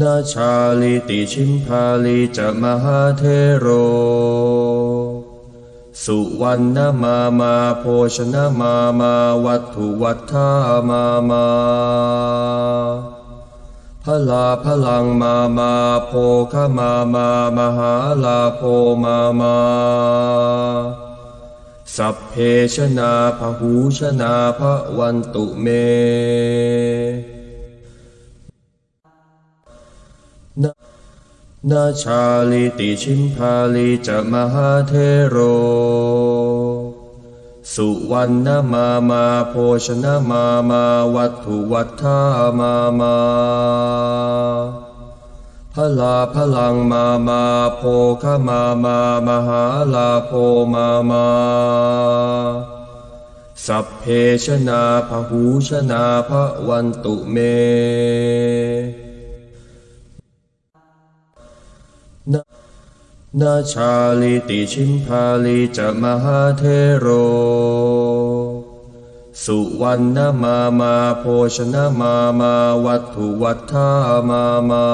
นาชาลิติชิมพาลิจะมหาเทโร สุวรรณมามาโภชนะมามาวัตถุวัฏฐามามาพลาพลังมามาโภคมามามหาลาโภมามา สัพเพชนาพหูชนาพระวันตุเม นาชาลิติชิมพาลิจะมหาเทโร สุวรรณมามาโภชนะมามาวัตถุวัฏฐามามาพลาพลังมามาโภคมามามหาลาโภมามา สัพเพชนาพหูชนาพระวันตุเม นาชาลิติชิมพาลิจะมหาเทโร สุวรรณมามาโภชนะมามาวัตถุวัฏฐามามา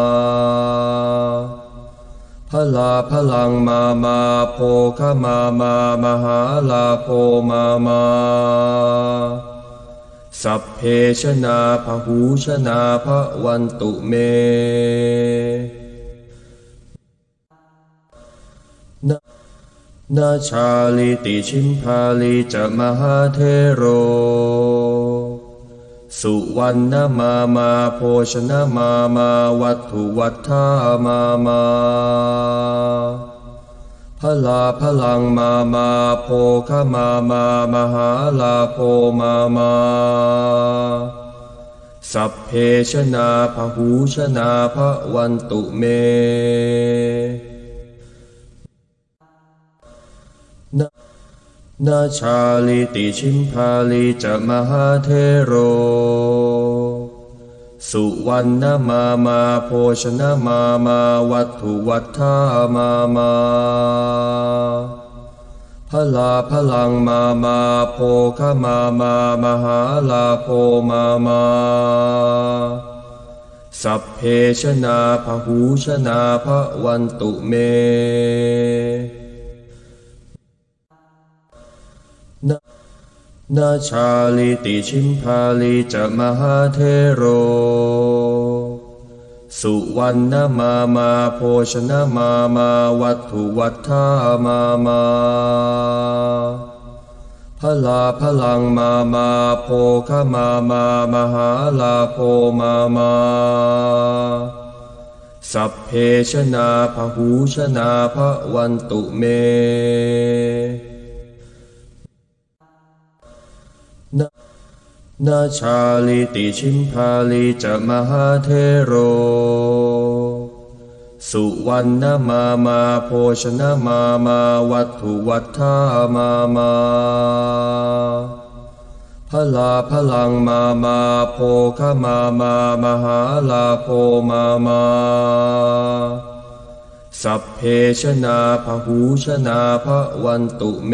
พลาพลังมามาโภคมามามหาลาโภมามา สัพเพชนาพหูชนาพระวันตุเม นาชาลิติชิมพาลิจะมหาเทโร สุวรรณมามาโภชนะมามาวัตถุวัฏฐามามาพลาพลังมามาโภคมามามหาลาโภมามา สัพเพชนาพหูชนาพระวันตุเม นาชาลิติชิมพาลิจะมหาเทโร สุวรรณมามาโภชนะมามาวัตถุวัฏฐามามาพลาพลังมามาโภคมามามหาลาโภมามา สัพเพชนาพหูชนาพระวันตุเม นาชาลิติชิมพาลิจะมหาเทโร สุวรรณมามาโภชนะมามาวัตถุวัฏฐามามาพลาพลังมามาโภคมามามหาลาโภมามา สัพเพชนาพหูชนาพระวันตุเม นาชาลิติชิมพาลิจะมหาเทโร สุวรรณมามาโภชนะมามาวัตถุวัฏฐามามาพลาพลังมามาโภคมามามหาลาโภมามา สัพเพชนาพหูชนาพระวันตุเม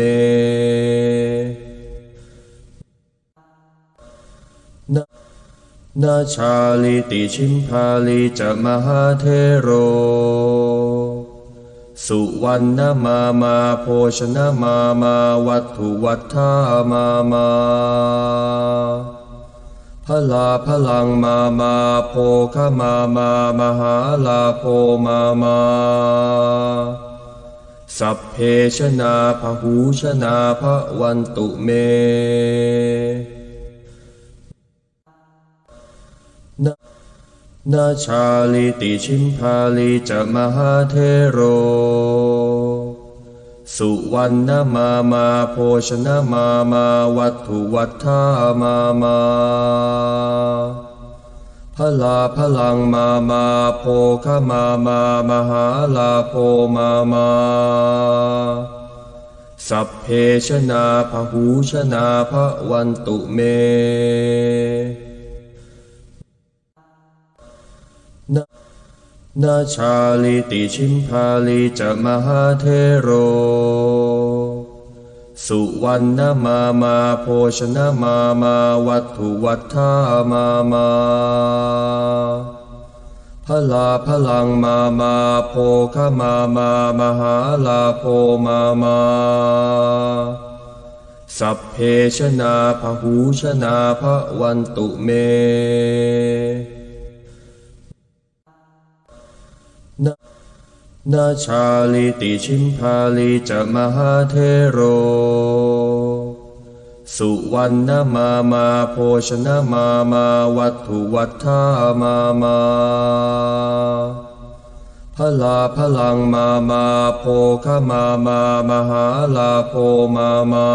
นาชาลิติชิมพาลิจะมหาเทโร สุวรรณมามาโภชนะมามาวัตถุวัฏฐามามาพลาพลังมามาโภคมามามหาลาโภมามา สัพเพชนาพหูชนาพระวันตุเม นาชาลิติชิมพาลิจะมหาเทโร สุวรรณมามาโภชนะมามาวัตถุวัฏฐามามาพพลาพลังมามาโพคมามามหาลาโพมามา สัพเพชนาพหูชนาพระวันตุเม นาชาลิติชิมพาลิจะมหาเทโร สุวรรณมามาโภชนะมามาวัตถุวัฏฐามามาพลาพลังมามาโพคมามามหาลาโพมามา สัพเพชนาพหูชนาพระวันตุเม นาชาลิติชิมพาลิจะมหาเทโร สุวรรณมามาโภชนะมามาวัตถุวัฏฐามามาพลาพลังมามาโพคมามามหาลาโพมามา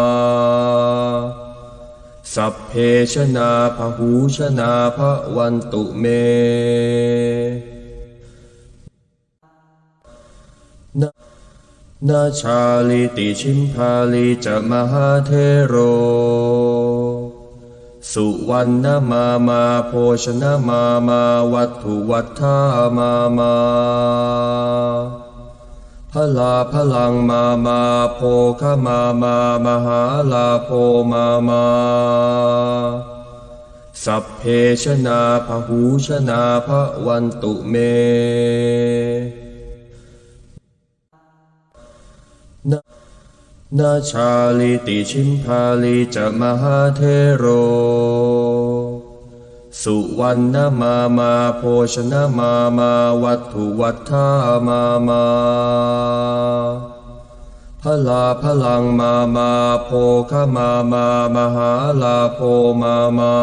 สัพเพชนาพหูชนาพระวันตุเม นาชาลิติชิมพาลิจะมหาเทโร สุวรรณมามาโภชนะมามาวัตถุวัฏฐามามาพลาพลังมามาโพคมามามหาลาโพมามา สัพเพชนาพหูชนาพระวันตุเม นาชาลิติชิมพาลิจะมหาเทโร สุวรรณมามาโภชนะมามาวัตถุวัฏฐามามาพลาพลังมามาโพคมามามหาลาโพมามา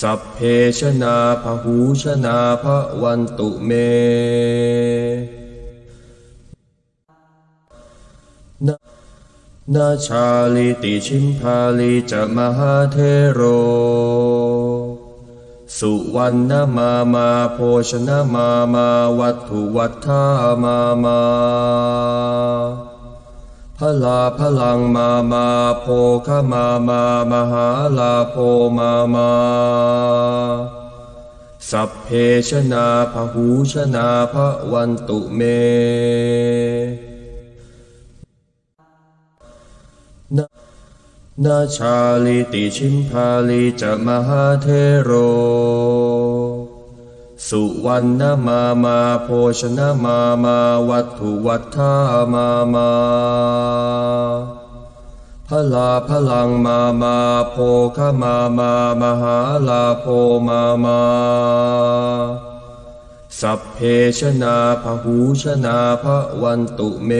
สัพเพชนาพหูชนาพระวันตุเม นาชาลิติชิมพาลิจะมหาเทโร สุวรรณมามาโภชนะมามาวัตถุวัฏฐามามาพลาพลังมามาโพคมามามหาลาโพมามา สัพเพชนาพหูชนาพระวันตุเม นาชาลิติชิมพาลิจะมหาเทโร สุวรรณมามาโภชนะมามาวัตถุวัฏฐามามาพลาพลังมามาโพคมามามหาลาโพมามา สัพเพชนาพหูชนาพระวันตุเม